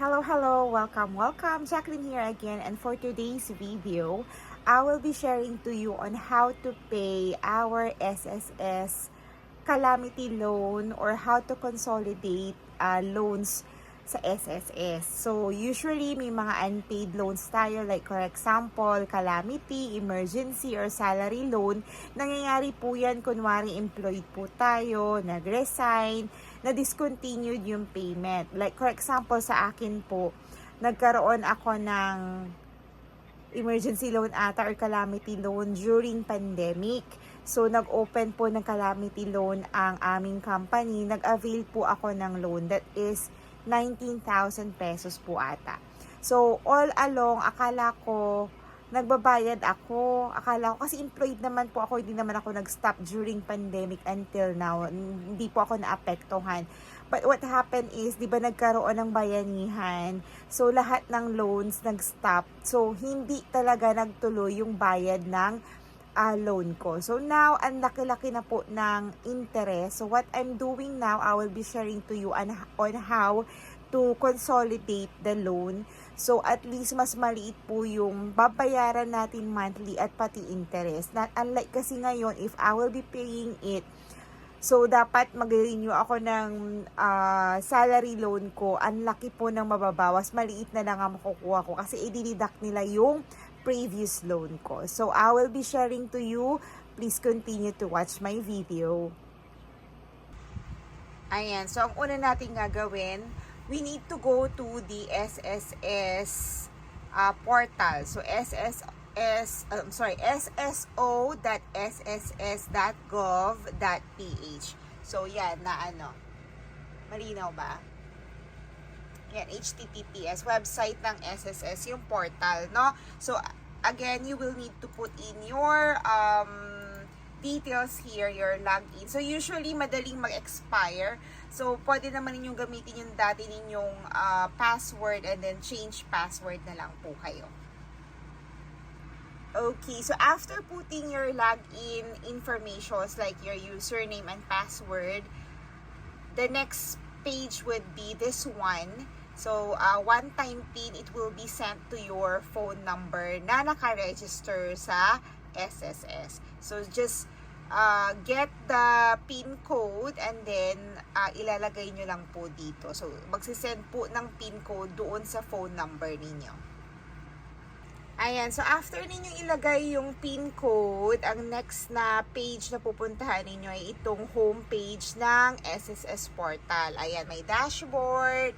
Hello, hello, welcome, welcome. Jacqueline here again and for today's video, I will be sharing to you on how to pay our SSS calamity loan or how to consolidate uh, loans sa SSS. So, usually may mga unpaid loans tayo like for example, calamity, emergency, or salary loan. Nangyayari po yan, kunwari employed po tayo, nag-resign, na-discontinued yung payment. Like for example, sa akin po, nagkaroon ako ng emergency loan ata or calamity loan during pandemic. So, nag-open po ng calamity loan ang aming company. Nag-avail po ako ng loan that is 19,000 pesos po ata. So, all along, akala ko, nagbabayad ako. Akala ko, kasi employed naman po ako, hindi naman ako nag-stop during pandemic until now. Hindi po ako naapektuhan. But what happened is, di ba nagkaroon ng bayanihan? So, lahat ng loans nag-stop. So, hindi talaga nagtuloy yung bayad ng uh, loan ko. So now, ang laki-laki na po ng interest. So what I'm doing now, I will be sharing to you on, on how to consolidate the loan. So at least mas maliit po yung babayaran natin monthly at pati interest. Not unlike kasi ngayon, if I will be paying it, So, dapat mag-renew ako ng uh, salary loan ko. Ang laki po ng mababawas. Maliit na lang ang makukuha ko kasi i-deduct nila yung previous loan ko. So, I will be sharing to you. Please continue to watch my video. Ayan. So, ang una natin gagawin, we need to go to the SSS uh, portal. So, SSS S, um, sorry, sso.sss.gov.ph. So, yan, na ano. Malinaw ba? Yan, HTTPS, website ng SSS, yung portal, no? So, again, you will need to put in your um, details here, your login. So, usually, madaling mag-expire. So, pwede naman ninyong gamitin yung dati ninyong uh, password and then change password na lang po kayo. Okay, so after putting your login informations like your username and password, the next page would be this one. So, uh, one-time PIN, it will be sent to your phone number na naka-register sa SSS. So, just uh, get the PIN code and then uh, ilalagay nyo lang po dito. So, magsisend po ng PIN code doon sa phone number ninyo. Ayan, so after ninyong ilagay yung PIN code, ang next na page na pupuntahan ninyo ay itong home page ng SSS portal. Ayan, may dashboard,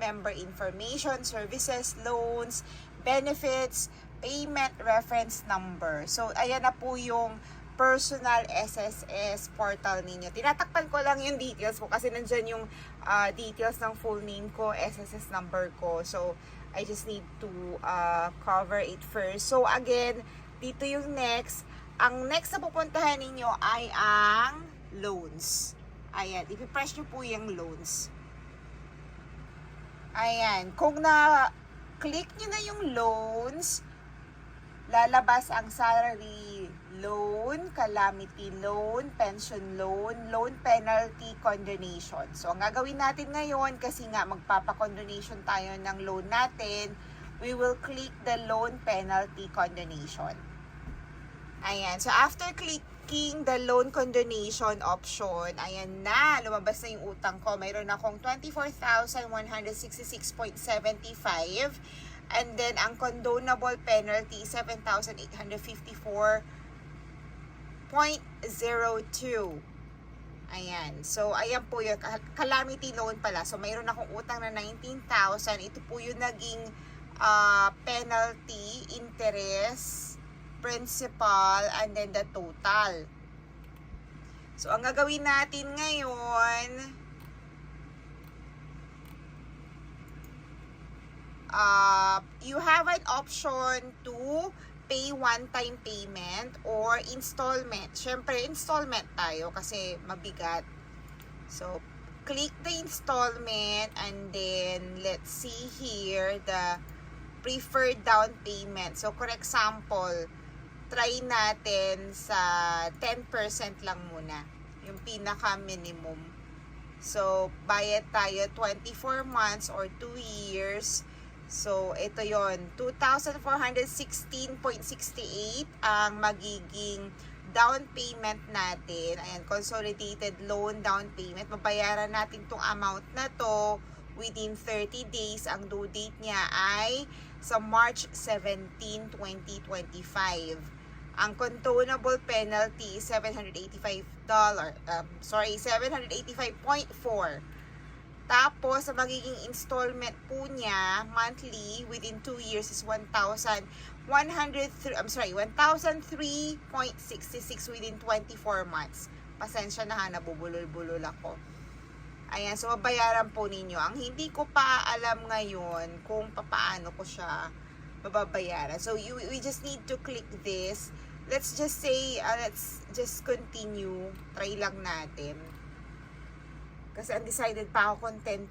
member information, services, loans, benefits, payment reference number. So, ayan na po yung personal SSS portal ninyo. Tinatakpan ko lang yung details ko kasi nandyan yung uh, details ng full name ko, SSS number ko. So, I just need to uh, cover it first. So, again, dito yung next. Ang next na pupuntahan ninyo ay ang loans. Ayan, ipipress nyo po yung loans. Ayan, kung na-click nyo na yung loans, lalabas ang salary loan, calamity loan, pension loan, loan penalty condonation. So, ang gagawin natin ngayon, kasi nga magpapakondonation tayo ng loan natin, we will click the loan penalty condonation. Ayan. So, after clicking the loan condonation option, ayan na, lumabas na yung utang ko. Mayroon akong 24,166.75 And then, ang condonable penalty, 7,854 0.02. Ayan. So, ayan po yung calamity loan pala. So, mayroon akong utang na 19,000. Ito po yung naging uh, penalty, interest, principal, and then the total. So, ang gagawin natin ngayon, uh, you have an option to pay one-time payment or installment. Siyempre, installment tayo kasi mabigat. So, click the installment and then let's see here the preferred down payment. So, for example, try natin sa 10% lang muna. Yung pinaka minimum. So, bayad tayo 24 months or 2 years. So, ito yon 2,416.68 ang magiging down payment natin. Ayan, consolidated loan down payment. Mabayaran natin tong amount na to within 30 days. Ang due date niya ay sa March 17, 2025. Ang contonable penalty is $785. Um, sorry, 785.4. Tapos, ang magiging installment po niya monthly within 2 years is 1,100 I'm sorry, 1,003.66 within 24 months. Pasensya na ha, nabubulol-bulol ako. Ayan, so babayaran po ninyo. Ang hindi ko pa alam ngayon kung paano ko siya mababayaran. So you we just need to click this. Let's just say uh, let's just continue. Try lang natin. Kasi undecided pa ako kung 10%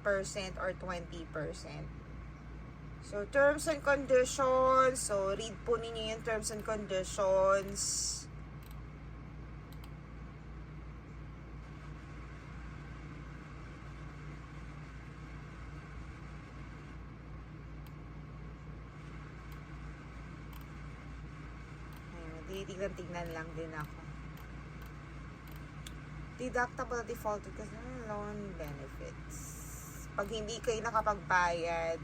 or 20%. So terms and conditions. So read po ninyo yung terms and conditions. Ayun, tinitignan-tignan lang din ako. Deductible defaulted kasi loan benefits. Pag hindi kayo nakapagbayad,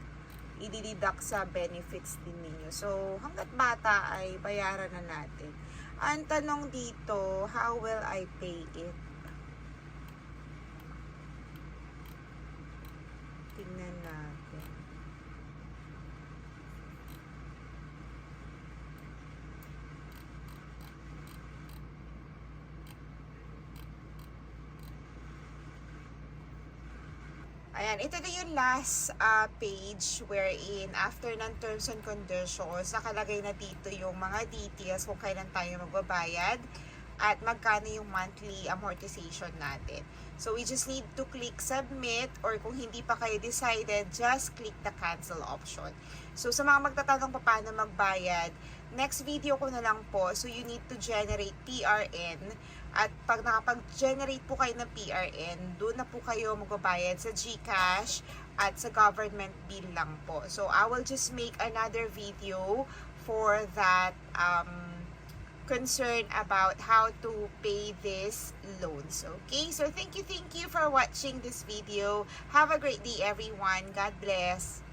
i-deduct sa benefits din ninyo. So, hanggat bata ay bayaran na natin. Ang tanong dito, how will I pay it? Tingnan natin. Ayan, ito na yung last uh, page wherein after ng terms and conditions, nakalagay na dito yung mga details kung kailan tayo magbabayad at magkano yung monthly amortization natin. So, we just need to click submit or kung hindi pa kayo decided, just click the cancel option. So, sa mga magtatanong pa paano magbayad, next video ko na lang po. So, you need to generate PRN. At pag nakapag-generate po kayo ng PRN, doon na po kayo magbabayad sa GCash at sa government bill lang po. So, I will just make another video for that um, concern about how to pay these loans. Okay? So, thank you, thank you for watching this video. Have a great day, everyone. God bless.